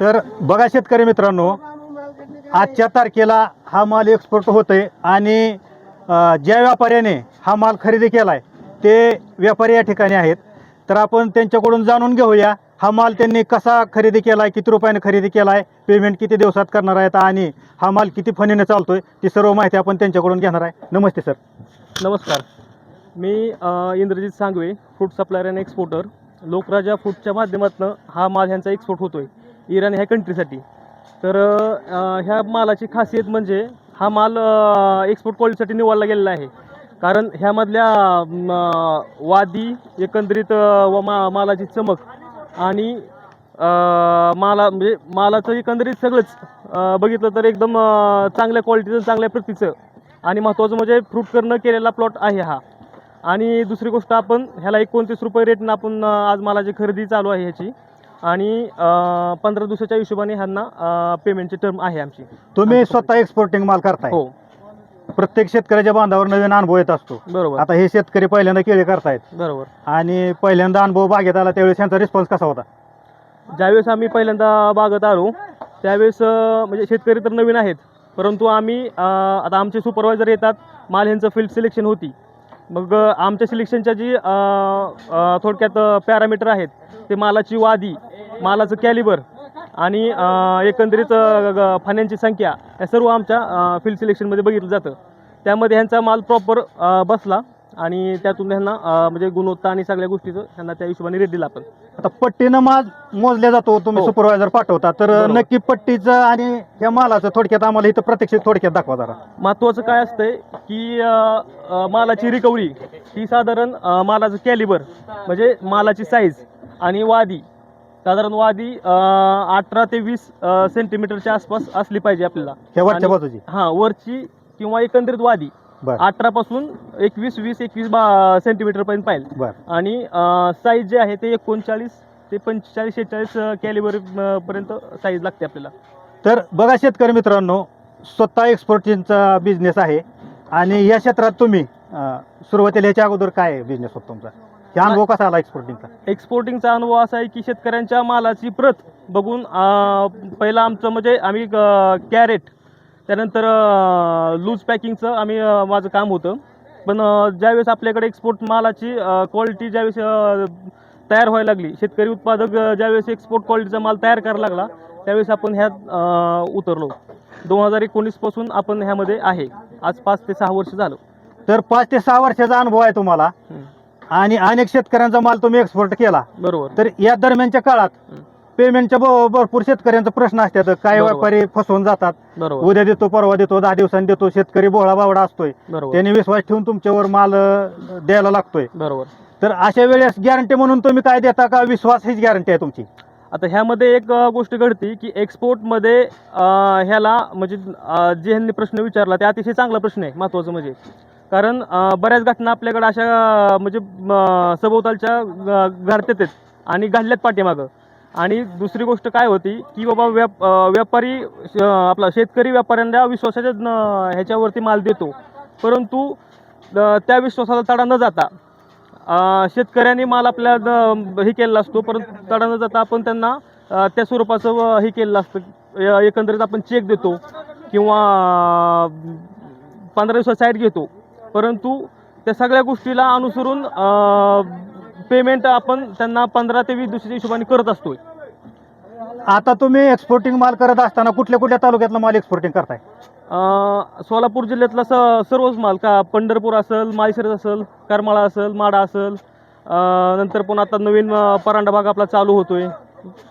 तर बघा शेतकरी मित्रांनो आजच्या तारखेला हा माल एक्सपोर्ट होतो आहे आणि ज्या व्यापाऱ्याने हा माल खरेदी केला आहे ते व्यापारी या ठिकाणी आहेत. तर आपण त्यांच्याकडून जाणून घेऊया हा माल त्यांनी कसा खरेदी केला आहे किती रुपयाने खरेदी केला आहे पेमेंट किती दिवसात करणार आहेत आणि हा माल किती फनीने आहे ती सर्व माहिती आपण त्यांच्याकडून घेणार आहे. नमस्ते सर. नमस्कार. मी Indrajit Sangave food supplier and exporter Lokraja फूडच्या माध्यमातून हा माल ह्यांचा एक्सपोर्ट होतो आहे इराण ह्या कंट्रीसाठी तर ह्या मालाची खासियत म्हणजे हा माल एक्सपोर्ट क्वालिटीसाठी निवडला गेलेला आहे. कारण ह्यामधल्या वादी एकंदरीत व मा मालाची चमक आणि माला म्हणजे मालाचं एकंदरीत सगळंच बघितलं तर एकदम चांगल्या क्वालिटीचं चांगल्या प्रतीचं आणि महत्त्वाचं म्हणजे फ्रूट करणं केलेला प्लॉट आहे हा. आणि दुसरी गोष्ट आपण ह्याला एकोणतीस रुपये रेटनं आपण आज मालाची खरेदी चालू आहे ह्याची. आणि पंधरा दिवसाच्या हिशोबाने ह्यांना पेमेंटची टर्म आहे आमची. तुम्ही स्वतः एक्सपोर्टिंग माल करताय. हो. प्रत्येक शेतकऱ्याच्या बांधावर नवीन अनुभव येत असतो. बरोबर. आता हे शेतकरी पहिल्यांदा केळी करतायत. बरोबर. आणि पहिल्यांदा अनुभव बागेत आला त्यावेळेस त्यांचा रिस्पॉन्स कसा होता? ज्यावेळेस आम्ही पहिल्यांदा बागत आलो त्यावेळेस म्हणजे शेतकरी तर नवीन आहेत. परंतु आम्ही आता आमचे सुपरवायझर येतात माल ह्यांचं फील्ड सिलेक्शन होती. मग आमच्या सिलेक्शनच्या जी थोडक्यात पॅरामीटर आहेत ते मालाची वादी मालाचं कॅलिबर आणि एकंदरीत फाण्यांची संख्या या सर्व आमच्या फील्ड सिलेक्शनमध्ये बघितलं जातं त्यामध्ये ह्यांचा माल प्रॉपर बसला आणि त्यातून ह्यांना म्हणजे गुणवत्ता आणि सगळ्या गोष्टीचं ह्यांना त्या हिशोबाने रेट दिला आपण आता पट्टीनं माल मोजल्या जातो तुम्ही हो. सुपरवायझर पाठवता तर. नक्की पट्टीचं आणि या मालाचं थोडक्यात आम्हाला इथं प्रत्यक्ष थोडक्यात दाखवा जरा महत्त्वाचं काय असतंय की मालाची रिकव्हरी ही साधारण मालाचं कॅलिबर म्हणजे मालाची साईज आणि वादी साधारण वादी अठरा ते वीस सेंटीमीटरच्या आसपास असली पाहिजे आपल्याला. ह्या वरच्या आणि- बाजूची? हां वरची किंवा एकंदरीत वादी बर. अठरा पासून एकवीस वीस एकवीस बा सेंटीमीटर पर्यंत पाहिजे बर. आणि साईज जे आहे ते एकोणचाळीस ते पंचेचाळीस शेहेचाळीस कॅलिबर पर्यंत साईज लागते आपल्याला. तर बघा शेतकरी मित्रांनो स्वतः एक्सपोर्टिंगचा बिझनेस आहे. आणि या क्षेत्रात तुम्ही अं, सुरुवातीला ह्याच्या अगोदर काय बिझनेस होता तुमचा? ह्या अनुभव कसा आला एक्सपोर्टिंगचा एक्सपोर्टिंगचा अनुभव असा आहे की शेतकऱ्यांच्या मालाची प्रत बघून अं, पहिलं आमचं म्हणजे आम्ही कॅरेट त्यानंतर लूज पॅकिंगचं आम्ही अं, माझं काम होतं. पण अं, ज्यावेळेस आपल्याकडे एक्सपोर्ट मालाची क्वालिटी ज्यावेळेस अं, तयार व्हायला लागली शेतकरी उत्पादक अं, ज्यावेळेस एक्सपोर्ट क्वालिटीचा माल तयार करायला लागला त्यावेळेस आपण ह्यात अं, उतरलो. दोन हजार एकोणीसपासून आपण ह्यामध्ये आहे. आज पाच ते सहा वर्ष झालं. तर पाच ते सहा वर्षाचा अनुभव आहे तुम्हाला. हं. आणि अनेक शेतकऱ्यांचा माल तुम्ही एक्सपोर्ट केला. बरोबर. तर या दरम्यानच्या काळात. पेमेंटच्या भ- भरपूर शेतकऱ्यांचा प्रश्न असतात. काय बरोबर. व्यापारी फसवून जातात. बरोबर. उद्या देतो परवा देतो दहा दिवसांनी देतो शेतकरी बोळा बावडा असतोय. बरोबर. त्यांनी विश्वास ठेवून तुमच्यावर माल अं, द्यायला लागतोय. बरोबर. तर अशा वेळेस गॅरंटी म्हणून तुम्ही काय देता का? विश्वास हीच गॅरंटी आहे तुमची. आता ह्यामध्ये एक अ, गोष्ट घडती की एक्सपोर्टमध्ये अ, ह्याला म्हणजे अ, जे ह्यांनी प्रश्न विचारला ते अतिशय चांगला प्रश्न आहे महत्त्वाचं म्हणजे. कारण बऱ्याच घटना आपल्याकडे अशा म्हणजे सभोवतालच्या ग- घडतात आणि घडल्यात पाठीमागं. आणि दुसरी गोष्ट काय होती की बाबा व्याप व्यापारी आपला शेतकरी व्यापाऱ्यांना विश्वासाच्या ह्याच्यावरती माल देतो. परंतु त्या विश्वासाला तडा न जाता शेतकऱ्यांनी माल आपल्या द- हे केलेला असतो. परंतु तडा न जाता आपण त्यांना त्या स्वरूपाचं हे केलेलं असतं. एकंदरीत आपण चेक देतो किंवा पंधरा दिवसात साईड घेतो. परंतु त्या सगळ्या गोष्टीला अनुसरून पेमेंट आपण त्यांना पंधरा ते वीस दिवसाच्या हिशोबाने करत असतोय. आता तुम्ही एक्सपोर्टिंग माल करत असताना कुठल्या कुठल्या तालुक्यातला माल एक्सपोर्टिंग करताय? अ, सोलापूर जिल्ह्यातला स सर्वच माल का पंढरपूर असेल माळशिरस असेल करमाळा असेल माडा असेल अ, नंतर पण आता नवीन अ, परांडा भाग आपला चालू होतोय.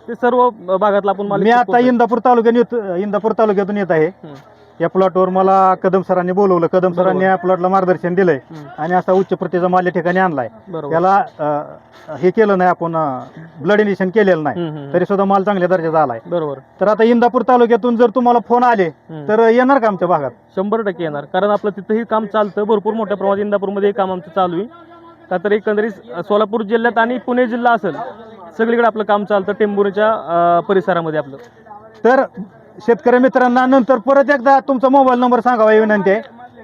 ते सर्व भागातला आपण माल मी export आता करतोय. इंदापूर तालुक्यात येत इंदापूर तालुक्यातून येत आहे. हं, या प्लॉटवर मला कदम सरांनी बोलवलं. कदम. सरांनी या प्लॉटला मार्गदर्शन दिलंय. आणि असा उच्च प्रतीचा माल या ठिकाणी आणलाय. त्याला अं, हे केलं नाही आपण ब्लड इनिशन केलेलं नाही. तरी सुद्धा माल चांगल्या दर्जाचा आलाय. बरोबर. तर आता इंदापूर तालुक्यातून जर तुम्हाला फोन आले. तर येणार का आमच्या भागात? शंभर टक्के येणार. कारण आपलं तिथंही काम चालतं. भरपूर मोठ्या प्रमाणात इंदापूरमध्ये काम आमचं चालू आहे. का तर एकंदरीत अ, सोलापूर जिल्ह्यात आणि पुणे जिल्हा असेल सगळीकडे आपलं काम चालतं टेंभुर्णीच्या अ, परिसरामध्ये आपलं. तर शेतकरी मित्रांना नंतर परत एकदा तुमचा मोबाईल नंबर सांगावा ही विनंती आहे.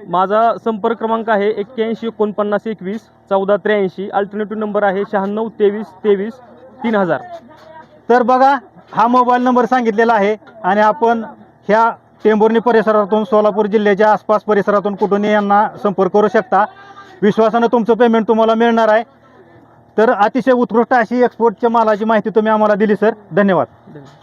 माझा संपर्क क्रमांक आहे एक्क्याऐंशी एकोणपन्नास एकवीस चौदा त्र्याऐंशी. अल्टरनेटिव्ह नंबर आहे शहाण्णव तेवीस तेवीस तीन हजार. तर बघा हा मोबाईल नंबर सांगितलेला आहे आणि आपण ह्या टेंभुर्णी परिसरातून सोलापूर जिल्ह्याच्या आसपास परिसरातून कुठूनही यांना संपर्क करू शकता. विश्वासानं तुमचं पेमेंट तुम्हाला मिळणार आहे. तर अतिशय उत्कृष्ट अशी एक्सपोर्टच्या मालाची माहिती तुम्ही आम्हाला दिली सर धन्यवाद. धन्यवाद.